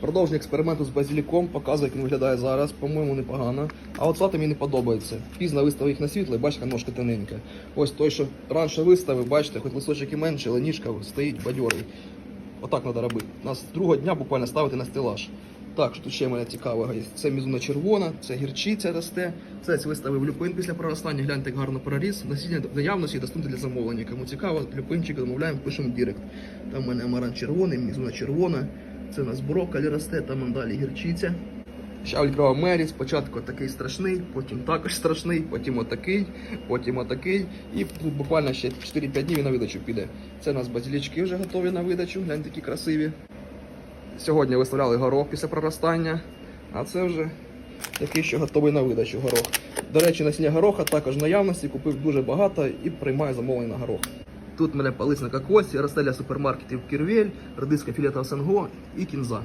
Продовження експерименту з базиліком показує, як він виглядає зараз. По-моєму, непогано. А от салати мені не подобається. Пізно виставив їх на світло, і бачите, ножка тоненька. Ось той, що раніше виставив, бачите, хоч листочок і менше, але ніжка стоїть бадьорий. Отак треба робити. Нас другого дня буквально ставити на стелаж. Так, що тут ще мене цікавого є. Це мізуна червона, це гірчиця росте. Це виставив люпин після проростання. Гляньте, як гарно проріс. Насіння наявності доступне для замовлення. Кому цікаво, люпинчик замовляємо, пишемо в директ. Там у мене амаран червоний, мізуна червона. Це у нас брокколі росте, там далі гірчиця. Відкривав мері, спочатку такий страшний, потім також страшний, потім отакий, потім отакий. І буквально ще 4-5 днів на видачу піде. Це у нас базилічки вже готові на видачу, гляньте, які красиві. Сьогодні виставляли горох після проростання, а це вже такий, що готовий на видачу горох. До речі, насіння гороха також в наявності, купив дуже багато і приймаю замовлення на горох. Тут мене палиця на кокосі, розстеля супермаркетів Кірвель, радиска філета Сенго і кінза.